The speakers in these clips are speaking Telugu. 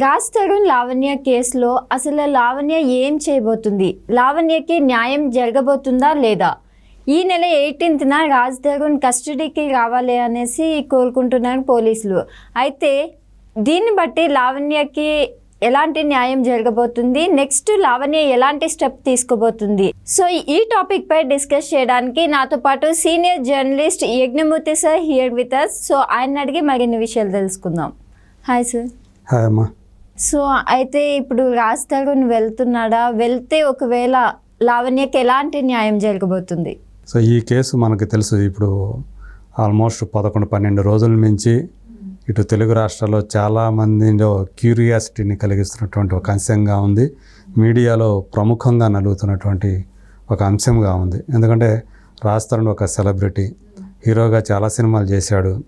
రాజ్ తరుణ్ లావణ్య కేసులో అసలు లావణ్య ఏం చేయబోతుంది? లావణ్యకి న్యాయం జరగబోతుందా లేదా? ఈ నెల ఎయిటీన్త్న రాజ్ తరుణ్ కస్టడీకి రావాలి అనేసి కోరుకుంటున్నారు పోలీసులు. అయితే దీన్ని బట్టి లావణ్యకి ఎలాంటి న్యాయం జరగబోతుంది? నెక్స్ట్ లావణ్య ఎలాంటి స్టెప్ తీసుకోబోతుంది? సో ఈ టాపిక్ పై డిస్కస్ చేయడానికి నాతో పాటు senior journalist Yagnamurthy sir here with us so ఆయన అడిగి మరిన్ని విషయాలు తెలుసుకుందాం. Hi sir. హాయ్ అమ్మా. సో అయితే ఇప్పుడు రాజ్ తరుణ్ వెళ్తున్నాడా? వెళ్తే ఒకవేళ లావణ్యకి ఎలాంటి న్యాయం జరగబోతుంది? సో ఈ కేసు మనకు తెలుసు. ఇప్పుడు ఆల్మోస్ట్ పదకొండు పన్నెండు రోజుల నుంచి ఇటు తెలుగు రాష్ట్రాల్లో చాలామందిలో క్యూరియాసిటీని కలిగిస్తున్నటువంటి ఒక అంశంగా ఉంది. మీడియాలో ప్రముఖంగా నలుగుతున్నటువంటి ఒక అంశంగా ఉంది. ఎందుకంటే రాజ్ ఒక సెలబ్రిటీ. హీరోగా చాలా సినిమాలు చేశాడు.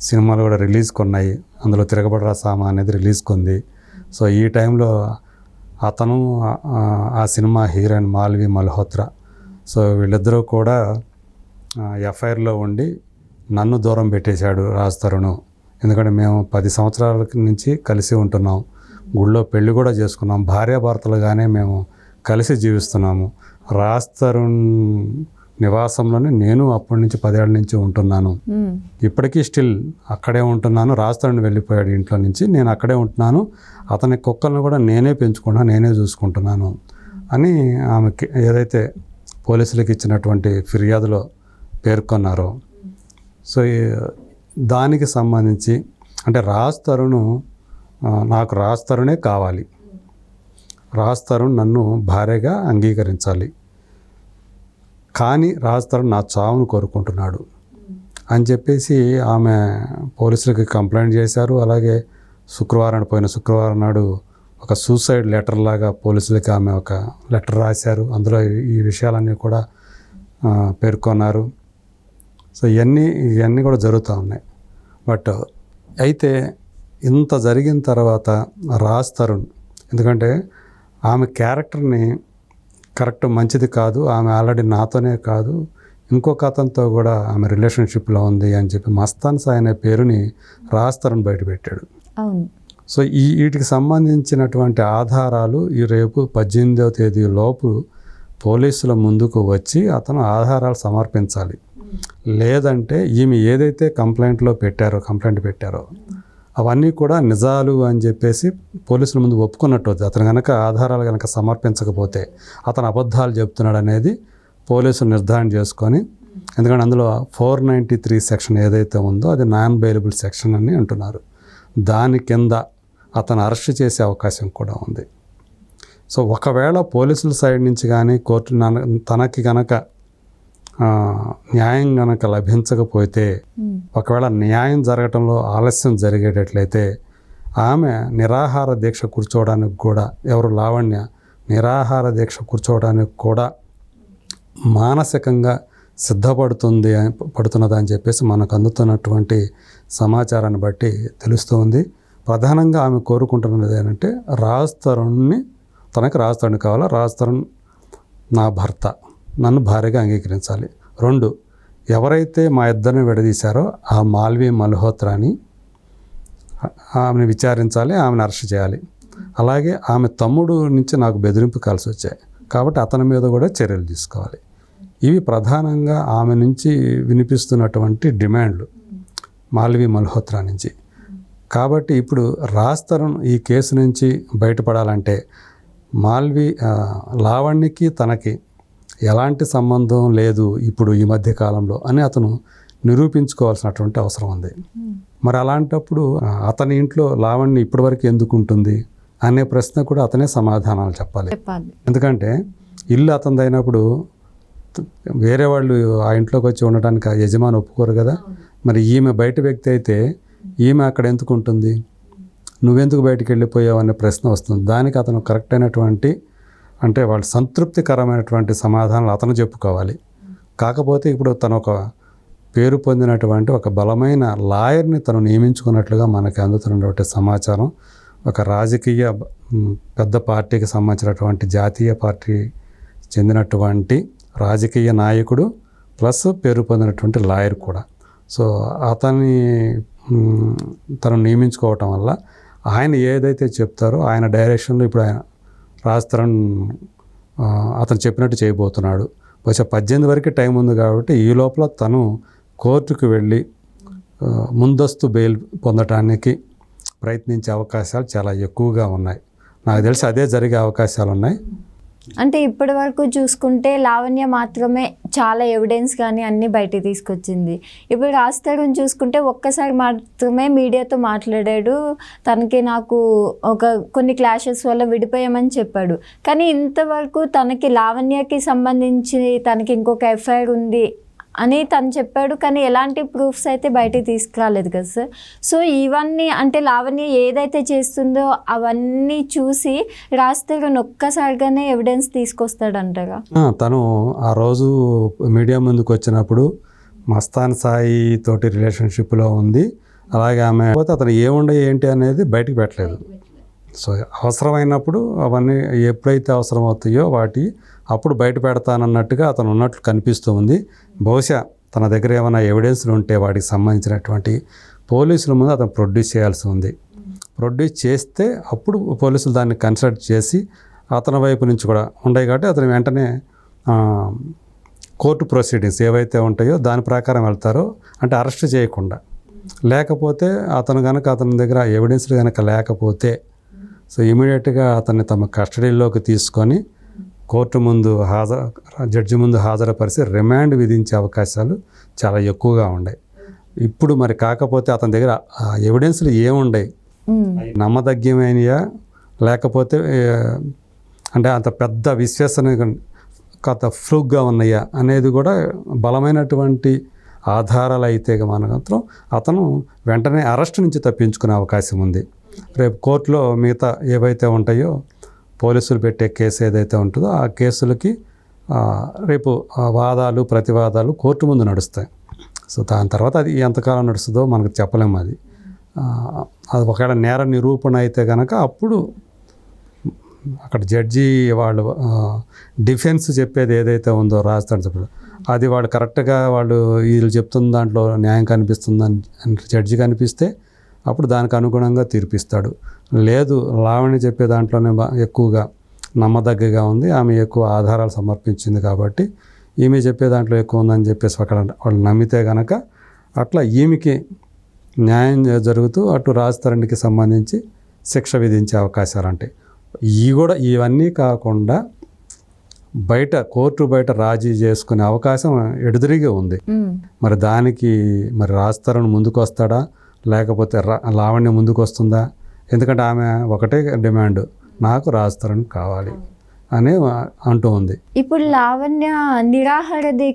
సినిమాలు కూడా రిలీజ్ కొన్నాయి. అందులో తిరగబడరా సామా అనేది రిలీజ్ కొంది. సో ఈ టైంలో అతను ఆ, cinema heroine Malvi Malhotra. So వీళ్ళిద్దరూ కూడా ఎఫ్ఐఆర్లో ఉండి నన్ను దూరం పెట్టేశాడు రాజ్ తరుణ్. ఎందుకంటే మేము పది సంవత్సరాల నుంచి కలిసి ఉంటున్నాం. గుళ్ళో పెళ్ళి కూడా చేసుకున్నాం. భార్యాభర్తలుగానే మేము కలిసి జీవిస్తున్నాము. రాజ్ తరుణ్ నివాసంలోనే నేను అప్పటి నుంచి పదేళ్ళ నుంచి ఉంటున్నాను. ఇప్పటికీ స్టిల్ అక్కడే ఉంటున్నాను. రాజస్థాన్ వెళ్ళిపోయాడు ఇంట్లో నుంచి. నేను అక్కడే ఉంటున్నాను. అతని కుక్కలను కూడా నేనే పెంచుకుంటున్నాను నేనే చూసుకుంటున్నాను అని ఆమెకి ఏదైతే పోలీసులకు ఇచ్చినటువంటి ఫిర్యాదులో పేర్కొన్నారో. సో దానికి సంబంధించి అంటే రాజ్ తరుణ్ నాకు రాజ్ తరుణే కావాలి. రాజ్ తరుణ్ నన్ను భార్యగా అంగీకరించాలి. కానీ రాజ్ తరుణ్ నా చావును కోరుకుంటున్నాడు అని చెప్పేసి ఆమె పోలీసులకి కంప్లైంట్ చేశారు. అలాగే శుక్రవారం పోయిన శుక్రవారం నాడు ఒక సూసైడ్ లెటర్ లాగా పోలీసులకి ఆమె ఒక లెటర్ రాశారు. అందులో ఈ- విషయాలన్నీ కూడా పేర్కొన్నారు. సో ఇవన్నీ ఇవన్నీ కూడా జరుగుతూ ఉన్నాయి. బట్ అయితే ఇంత జరిగిన తర్వాత రాజ్ తరుణ్ ఎందుకంటే ఆమె క్యారెక్టర్ని కరెక్ట్ మంచిది కాదు ఆమె ఆల్రెడీ నాతోనే కాదు ఇంకొక అతనితో కూడా ఆమె రిలేషన్షిప్లో ఉంది అని చెప్పి మస్తాన్ సాయి అనే పేరుని రాజ్ తరుణ్ బయటపెట్టాడు అవును. సో ఈ వీటికి సంబంధించినటువంటి ఆధారాలు ఈ రేపు పద్దెనిమిదవ తేదీ లోపు పోలీసుల ముందుకు వచ్చి అతను ఆధారాలు సమర్పించాలి. లేదంటే ఈమె ఏదైతే కంప్లైంట్లో పెట్టారో కంప్లైంట్ పెట్టారో అవన్నీ కూడా నిజాలు అని చెప్పేసి పోలీసుల ముందు ఒప్పుకున్నట్టు వద్దు అతను కనుక ఆధారాలు కనుక సమర్పించకపోతే అతను అబద్ధాలు చెబుతున్నాడు అనేది పోలీసులు నిర్ధారణ చేసుకొని ఎందుకంటే అందులో ఫోర్ నైంటీ త్రీ సెక్షన్ ఏదైతే ఉందో అది నాన్ బెయిలబుల్ సెక్షన్ అని అంటున్నారు. దాని కింద అతను అరెస్ట్ చేసే అవకాశం కూడా ఉంది. సో ఒకవేళ పోలీసుల సైడ్ నుంచి కానీ కోర్టు తనకి కనుక న్యాయం గనక లభించకపోతే. ఒకవేళ న్యాయం జరగటంలో ఆలస్యం జరిగేటట్లయితే ఆమె నిరాహార దీక్ష కూర్చోవడానికి కూడా ఎవరు లావణ్య నిరాహార దీక్ష కూర్చోవడానికి కూడా మానసికంగా సిద్ధపడుతుంది అని- పడుతున్నదని చెప్పేసి మనకు అందుతున్నటువంటి సమాచారాన్ని బట్టి తెలుస్తుంది ప్రధానంగా ఆమె కోరుకుంటున్నది ఏంటంటే రాజ్ తరుణ్ని తనకు రాజ్ తరుణ్ కావాలా? రాజ్ తరుణ్ నా భర్త. నన్ను భార్యగా అంగీకరించాలి. రెండు ఎవరైతే మా ఇద్దరిని విడదీశారో ఆ మాల్వి మల్హోత్రాని ఆమెను విచారించాలి ఆమెను అరెస్ట్ చేయాలి. అలాగే ఆమె తమ్ముడు నుంచి నాకు బెదిరింపు కలిసి వచ్చాయి. కాబట్టి అతని మీద కూడా చర్యలు తీసుకోవాలి. ఇవి ప్రధానంగా ఆమె నుంచి వినిపిస్తున్నటువంటి డిమాండ్లు మాల్వి మల్హోత్రా నుంచి. కాబట్టి ఇప్పుడు రాస్తరం ఈ కేసు నుంచి బయటపడాలంటే మాల్వి లావణ్యకి తనకి ఎలాంటి సంబంధం లేదు ఇప్పుడు ఈ మధ్య కాలంలో అని అతను నిరూపించుకోవాల్సినటువంటి అవసరం ఉంది. మరి అలాంటప్పుడు అతని ఇంట్లో లావణ్య ఇప్పటివరకు ఎందుకు ఉంటుంది అనే ప్రశ్న కూడా అతనే సమాధానాలు చెప్పాలి. ఎందుకంటే ఇల్లు అతనిది అయినప్పుడు త- వేరే వాళ్ళు ఆ ఇంట్లోకి వచ్చి ఉండటానికి ఆ యజమాని ఒప్పుకోరు కదా. మరి ఈమె బయట వ్యక్తి అయితే ఈమె అక్కడ ఎందుకు ఉంటుంది? నువ్వెందుకు బయటికి వెళ్ళిపోయావు అనే ప్రశ్న వస్తుంది. దానికి అతను కరెక్ట్ అయినటువంటి అంటే వాళ్ళు సంతృప్తికరమైనటువంటి సమాధానాలు అతను చెప్పుకోవాలి. కాకపోతే ఇప్పుడు తను ఒక పేరు పొందినటువంటి ఒక బలమైన లాయర్ని తను నియమించుకున్నట్లుగా మనకి అందుతున్నటువంటి సమాచారం. ఒక రాజకీయ పెద్ద పార్టీకి సంబంధించినటువంటి జాతీయ పార్టీ చెందినటువంటి రాజకీయ నాయకుడు ప్లస్ పేరు పొందినటువంటి లాయర్ కూడా. సో అతన్ని తను నియమించుకోవటం వల్ల ఆయన ఏదైతే చెప్తారో ఆయన డైరెక్షన్లో ఇప్పుడు ఆయన రాజతరణ్ అతను చెప్పినట్టు చేయబోతున్నాడు. బహుశా పద్దెనిమిది వరకు టైం ఉంది కాబట్టి ఈ లోపల తను కోర్టుకు వెళ్ళి ముందస్తు బెయిల్ పొందటానికి ప్రయత్నించే అవకాశాలు చాలా ఎక్కువగా ఉన్నాయి. నాకు తెలిసి అదే జరిగే అవకాశాలు ఉన్నాయి అంటే ఇప్పటి వరకు చూసుకుంటే లావణ్య మాత్రమే చాలా ఎవిడెన్స్ కానీ అన్ని బయటికి తీసుకొచ్చింది. ఇప్పుడు రాజ్ చూసుకుంటే ఒక్కసారి మాత్రమే మీడియాతో మాట్లాడాడు. తనకి నాకు ఒక కొన్ని క్లాషెస్ వల్ల విడిపోయామని చెప్పాడు. కానీ ఇంతవరకు తనకి లావణ్యకి సంబంధించి తనకి ఇంకొక ఎఫ్ఐఆర్ ఉంది అని తను చెప్పాడు. కానీ ఎలాంటి ప్రూఫ్స్ అయితే బయటికి తీసుకురాలేదు కదా సార్. సో ఇవన్నీ అంటే లావణ్య ఏదైతే చేస్తుందో అవన్నీ చూసి రాస్తారని ఒక్కసారిగానే ఎవిడెన్స్ తీసుకొస్తాడంటగా. తను ఆ రోజు మీడియా ముందుకు వచ్చినప్పుడు మస్తాన్ సాయి తోటి రిలేషన్షిప్లో ఉంది. అలాగే ఆమె పోతే అతను ఏముండే ఏంటి అనేది బయటకు పెట్టలేదు. సో అవసరమైనప్పుడు అవన్నీ ఎప్పుడైతే అవసరం అవుతాయో వాటి అప్పుడు బయట పెడతానన్నట్టుగా అతను ఉన్నట్లు కనిపిస్తూ ఉంది. బహుశా తన దగ్గర ఏమైనా ఎవిడెన్స్లు ఉంటే వాటికి సంబంధించినటువంటి పోలీసుల ముందు అతను ప్రొడ్యూస్ చేయాల్సి ఉంది. ప్రొడ్యూస్ చేస్తే అప్పుడు పోలీసులు దాన్ని కన్సల్ట్ చేసి అతని వైపు నుంచి కూడా ఉండయి కాబట్టి అతను వెంటనే కోర్టు ప్రొసీడింగ్స్ ఏవైతే ఉంటాయో దాని ప్రకారం వెళ్తారో అంటే అరెస్ట్ చేయకుండా. లేకపోతే అతను కనుక అతని దగ్గర ఎవిడెన్స్లు కనుక లేకపోతే సో ఇమీడియట్గా అతన్ని తమ కస్టడీలోకి తీసుకొని కోర్టు ముందు హాజరు జడ్జి ముందు హాజరుపరిచి రిమాండ్ విధించే అవకాశాలు చాలా ఎక్కువగా ఉన్నాయి ఇప్పుడు మరి కాకపోతే అతని దగ్గర ఆ ఎవిడెన్స్లు ఏముండయి? నమ్మదగ్యమైనయా లేకపోతే అంటే అంత పెద్ద విశ్వసనీయ కొత్త ఫ్రూగ్గా ఉన్నాయా? అనేది కూడా బలమైనటువంటి ఆధారాలు అయితే మాత్రం అతను వెంటనే అరెస్ట్ నుంచి తప్పించుకునే అవకాశం ఉంది. రేపు కోర్టులో మిగతా ఏవైతే ఉంటాయో పోలీసులు పెట్టే కేసు ఏదైతే ఉంటుందో ఆ కేసులకి రేపు వాదాలు ప్రతివాదాలు కోర్టు ముందు నడుస్తాయి. సో దాని తర్వాత అది ఎంతకాలం నడుస్తుందో మనకు చెప్పలేము అది. అది ఒకవేళ నేర నిరూపణ అయితే కనుక అప్పుడు అక్కడ జడ్జి వాళ్ళు డిఫెన్స్ చెప్పేది ఏదైతే ఉందో రాజధాని చెప్పాడు అది వాడు కరెక్ట్గా వాళ్ళు వీళ్ళు చెప్తున్న దాంట్లో న్యాయం కనిపిస్తుందని అని జడ్జి కనిపిస్తే అప్పుడు దానికి అనుగుణంగా తీర్పిస్తాడు. లేదు లావణ్య చెప్పే దాంట్లోనే ఎక్కువగా నమ్మదగ్గగా ఉంది. ఆమె ఎక్కువ ఆధారాలు సమర్పించింది కాబట్టి ఈమె చెప్పే దాంట్లో ఎక్కువ ఉందని చెప్పేసి అక్కడ వాళ్ళు నమ్మితే కనుక అట్లా ఈమెకి న్యాయం జరుగుతూ అటు రాజతరణికి సంబంధించి శిక్ష విధించే అవకాశాలు ఉంటాయి ఈ కూడా ఇవన్నీ కాకుండా బయట కోర్టు బయట రాజీ చేసుకునే అవకాశం ఎడుదిరిగా ఉంది. మరి దానికి మరి రాజతరణ్ ముందుకు వస్తాడా లేకపోతే లావణ్య ముందుకు వస్తుందా ఎందుకంటే ఆమె ఒకటే డిమాండ్ నాకు రాజతరణ్ కావాలి అని అంటూ ఉంది. ఇప్పుడు లావణ్య నిరాహార దీక్ష